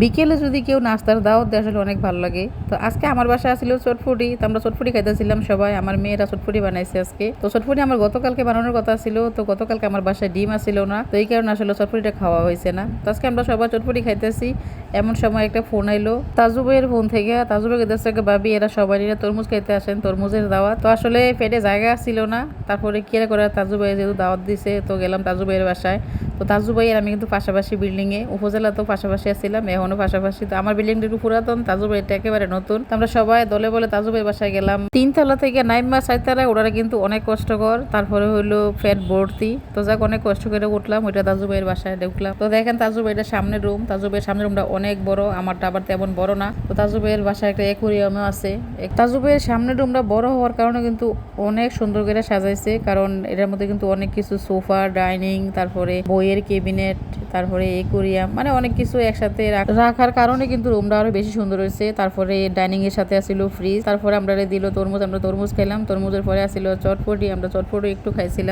বিকেলে যদি কেউ নাস্তার দাওয়াত দেয়, আসলে অনেক ভালো লাগে। তো আজকে আমার বাসায় আসছিল চটফুটি। তো আমরা চটফুটি খাইতেছিলাম সবাই। আমার মেয়েরা চটফুটি বানাইছে আজকে। তো চটফুটি আমার গতকালকে বানানোর কথা ছিল। তো গতকালকে আমার বাসায় ডিম আসছিল না। তো এই কারণে আসলে চটফুটিটা খাওয়া হয়েছে না। তো আজকে আমরা সবাই চটফুটি খাইতেছি। এমন সময় একটা ফোন আইলো। তাজুবের ফোন থেকে। তাজুবের কাছে ভাবি, এরা সবাই নিয়ে তরমুজ খাইতে আসেন, তরমুজের দাওয়াত। তো আসলে পেটে জায়গা ছিল না। তারপরে করে তাজু ভাই যেহেতু দাওয়াত দিছে, তো গেলাম তাজুবাইয়ের বাসায়। তো তাজু ভাইয়ের আমি কিন্তু পাশাপাশি বিল্ডিংয়ে উপজেলা তো পাশাপাশি আসছিলাম এখনও পাশাপাশি। তো আমার বিল্ডিংটা একটু পুরাতন তাজু ভাইটা একেবারে নতুন। তো আমরা সবাই দলে বলে তাজু ভাইয়ের বাসায় গেলাম। তিনতলা থেকে নাইমা চারতলায় ওরা কিন্তু অনেক কষ্টকর। তারপরে হইল ফ্যাট ভর্তি। তো যাক, অনেক কষ্ট করে উঠলাম, ওইটা তাজু ভাইয়ের বাসায় ঢুকলাম। তো দেখেন তাজু ভাইটা সামনের রুম তাজু ভাইয়ের সামনের রুমটা অনেক বড়, আমারটা আবার তেমন বড় না। তো তাজু ভাইয়ের বাসায় একটা অ্যাকুরিয়ামও আছে। তাজু ভাইয়ের সামনের রুমটা বড় হওয়ার কারণে কিন্তু অনেক সুন্দর করে সাজাইছে। কারণ এটার মধ্যে কিন্তু অনেক কিছু, সোফা, ডাইনিং, তারপরে বইয়ের কেবিনেট তারপরে একুরিয়াম মানে অনেক কিছু একসাথে রাখ- রাখার কারণে কিন্তু রুমটা আরও বেশি সুন্দর হয়েছে। তারপরে ডাইনিং এর সাথে আসিল ফ্রিজ। তারপরে আমরা দিল তরমুজ, আমরা তরমুজ খেলাম। তরমুজের পরে আসিল চটপটি, আমরা চটপটি একটু খাইছিলাম।